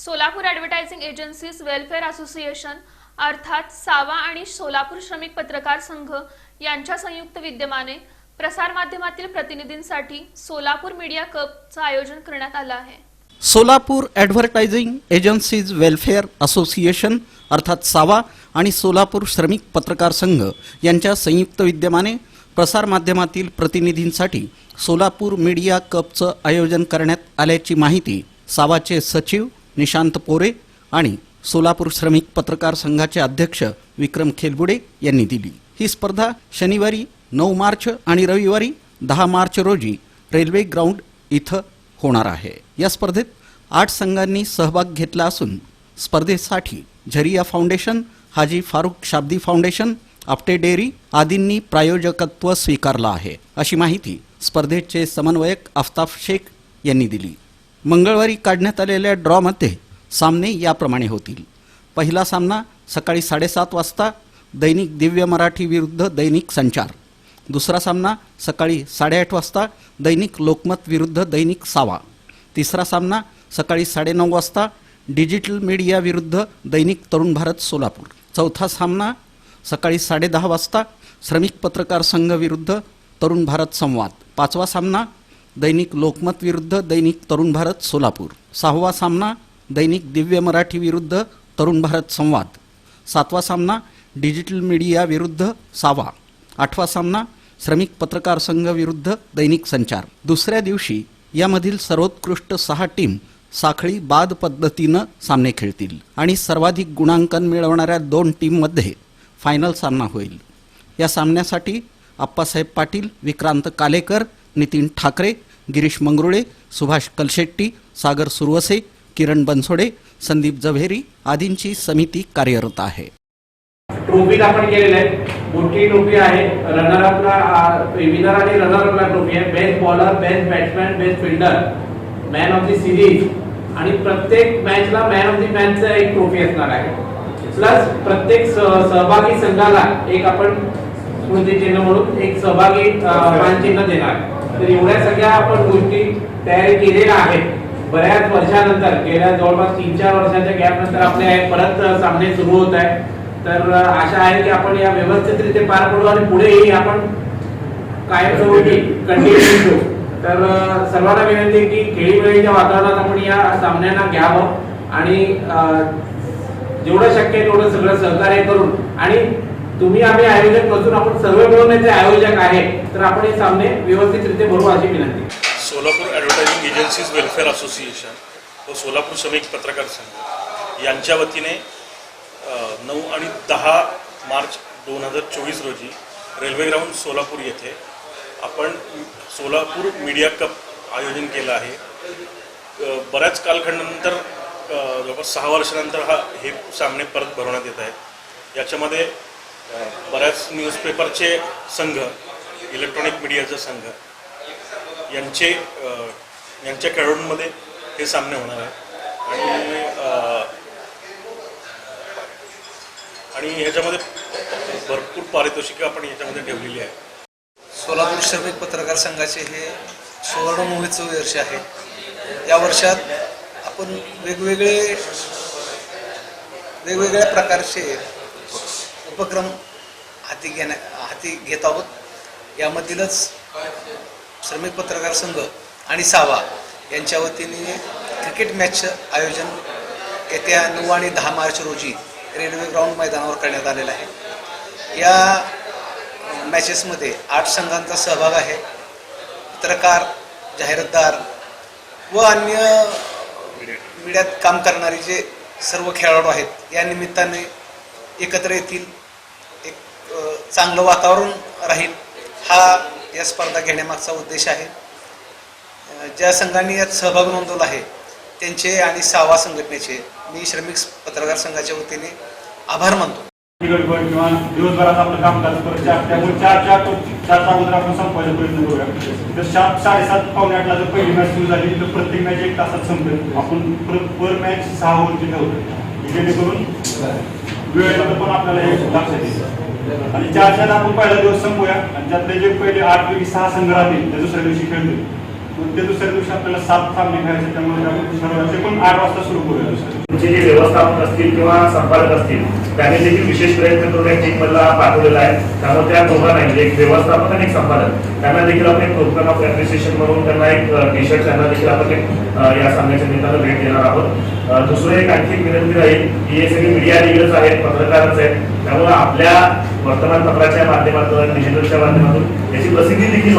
Solapur advertising agencies welfare association अर्थात सावा आणि सोलापूर श्रमिक पत्रकार संघ यांच्या संयुक्त विद्यमाने प्रसारमाध्यमातील प्रतिनिधींसाठी सोलापूर मीडिया कपचं आयोजन करण्यात आलं आहे. Solapur advertising agencies welfare association अर्थात सावा आणि सोलापूर श्रमिक पत्रकार संघ यांच्या संयुक्त विद्यमाने प्रसारमाध्यमातील प्रतिनिधींसाठी सोलापूर मीडिया कपचं आयोजन करण्यात आल्याची माहिती सावाचे सचिव निशांत पोरे आणि सोलापूर श्रमिक पत्रकार संघाचे अध्यक्ष विक्रम खेलबुडे यांनी दिली. ही स्पर्धा शनिवारी नऊ मार्च आणि रविवारी दहा मार्च रोजी रेल्वे ग्राउंड इथं होणार आहे. या स्पर्धेत आठ संघांनी सहभाग घेतला असून स्पर्धेसाठी Zariya foundation Haji Farooq Shabdi foundation Apte dairy आदींनी प्रायोजकत्व स्वीकारलं आहे. अशी माहिती स्पर्धेचे समन्वयक आफताब शेख यांनी दिली. मंगळवारी काढण्यात आलेल्या ड्रॉमध्ये सामने याप्रमाणे होतील. पहिला सामना सकाळी साडेसात वाजता दैनिक दिव्य मराठी विरुद्ध दैनिक संचार. दुसरा सामना सकाळी साडेआठ वाजता दैनिक लोकमत विरुद्ध दैनिक सावा. तिसरा सामना सकाळी साडेनऊ वाजता डिजिटल मीडिया विरुद्ध दैनिक तरुण भारत सोलापूर. चौथा सामना सकाळी साडेदहा वाजता श्रमिक पत्रकार संघ विरुद्ध तरुण भारत संवाद. पाचवा सामना दैनिक लोकमत विरुद्ध दैनिक तरुण भारत सोलापूर. सहावा सामना दैनिक दिव्य मराठी विरुद्ध तरुण भारत संवाद. सातवा सामना डिजिटल मीडिया विरुद्ध सावा आठवा सामना श्रमिक पत्रकार संघ विरुद्ध दैनिक संचार. दुसऱ्या दिवशी यामधील सर्वोत्कृष्ट सहा टीम साखळी बाद पद्धतीनं सामने खेळतील आणि सर्वाधिक गुणांकन मिळवणाऱ्या दोन टीममध्ये फायनल सामना होईल. या सामन्यासाठी आप्पासाहेब पाटील विक्रांत कालेकर नितीन ठाकरे गिरीश मंगरुळे सुभाष कलशेट्टी सागर सुरवसे किरण बनसोडे संदीप जव्हेरी आदींची समिती कार्यरत आहे. ट्रॉफी आपण केलेलं आहे मोठी ट्रॉफी आहे. रनर अपला विनर आणि रनर अपला ट्रॉफी आहे. Best bowler best batsman best fielder man of the series आणि प्रत्येक मॅचला मॅन ऑफ द मॅचचं एक ट्रॉफी असणार आहे. प्लस प्रत्येक सहभागी संघाला एक आपण स्मृतिचिन्ह म्हणून एक सहभागी मानचिन्ह देणार आहे. तर एवढ्या सगळ्या आपण गोष्टी तयारी केलेल्या आहेत. बऱ्याच वर्षानंतर गेल्या जवळपास तीन चार वर्षाच्या गॅप नंतर आपले परत सामने सुरू होत आहे तर आशा आहे की आपण या व्यवस्थितरित्या पार पडू आणि पुढेही आपण कायमस्वरूपी कंटिन्यू तर सर्वांना विनंती आहे की खेळीमेळीच्या वातावरणात आपण या सामन्यांना घ्यावं आणि जेवढं शक्य आहे तेवढं सगळं सहकार्य करून आणि तुम्ही आम्ही आयोजक नसून आपण सर्व मिळून आयोजक आहे तर आपण हे सामने व्यवस्थितरित्या भरू अशी विनंती. Solapur advertising agencies welfare association व सोलापूर श्रमिक पत्रकार संघ यांच्या वतीने नऊ आणि दहा मार्च दोन हजार चोवीस रोजी रेल्वे ग्राउंड सोलापूर येथे आपण सोलापूर मीडिया कप आयोजन केलं आहे. बऱ्याच कालखंडानंतर जवळपास सहा वर्षानंतर हा हे सामने परत भरवण्यात येत आहेत याच्यामध्ये बऱ्याच न्यूजपेपरचे संघ इलेक्ट्रॉनिक मीडियाचा संघ यांचे यांच्या खेळाडूंमध्ये हे सामने होणार आहे. आणि आणि ह्याच्यामध्ये भरपूर पारितोषिकं आपण याच्यामध्ये ठेवलेली आहे सोलापूर श्रमिक पत्रकार संघाचे हे सुवर्ण महोत्सव वर्ष आहे. या वर्षात आपण वेगवेगळे वेगवेगळ्या प्रकारचे उपक्रम हाती घेण्या हाती घेत आहोत. यामधीलच श्रमिक पत्रकार संघ आणि सावा यांच्या वतीने क्रिकेट मॅचचं आयोजन येत्या नऊ आणि दहा मार्च रोजी रेल्वे ग्राउंड मैदानावर करण्यात आलेलं आहे. या मॅचेसमध्ये आठ संघांचा सहभाग आहे. पत्रकार जाहिरातदार व अन्य मीडियात काम करणारे जे सर्व खेळाडू आहेत या निमित्ताने एकत्र येतील. चांगलं वातावरण राहील हा या स्पर्धा घेण्यामागचा उद्देश आहे. ज्या संघांनी यात सहभाग नोंदवला आहे त्यांचे आणि सावा संघटनेचे मी श्रमिक पत्रकार संघाच्या वतीने आभार मानतो. किंवा दिवसभरात आपलं कामकाज परत चार त्यामुळे चार चार चार अगोदर आपण संपवायचा प्रयत्न करूया. तर सात साडेसात पावणे आठला जर पहिली मॅच सुरू झाली तर प्रत्येक मॅच एक तासात संपेल. आपण पर मॅच सहा ओव्हरची ठेवतो जेणेकरून वेळेला पण आपल्याला हे लक्षात येईल. आणि चार चार आपण पहिला दिवस संपूया. आणि त्यातले जे पहिले आठ पैकी सहा संघ राहतील त्या दुसऱ्या दिवशी खेळतील. ते दुसऱ्या दिवशी आपल्याला सात सामने खेळायचे त्यामुळे आपण ते पण आठ वाजता सुरू करूया दुसऱ्या तुमचे जे व्यवस्थापक असतील किंवा संपादक असतील त्याने देखील विशेष प्रयत्न करून एक टीममधला पाठवलेला आहे. त्यामुळे त्या दोघांना म्हणजे एक व्यवस्थापक आणि एक संपादक त्यांना देखील आपण एक प्रोग्राम ऑफ अप्रिसिएशन म्हणून त्यांना एक टी शर्ट त्यांना देखील आपण एक या सामन्याच्या निमित्तानं भेट देणार आहोत. दुसरं एक आणखी विनंती राहील की हे सगळे मीडिया लिडर्स आहेत पत्रकारच आहेत त्यामुळे आपल्या वर्तमानपत्राच्या माध्यमातून डिजिटलच्या माध्यमातून याची प्रसिद्धी देखील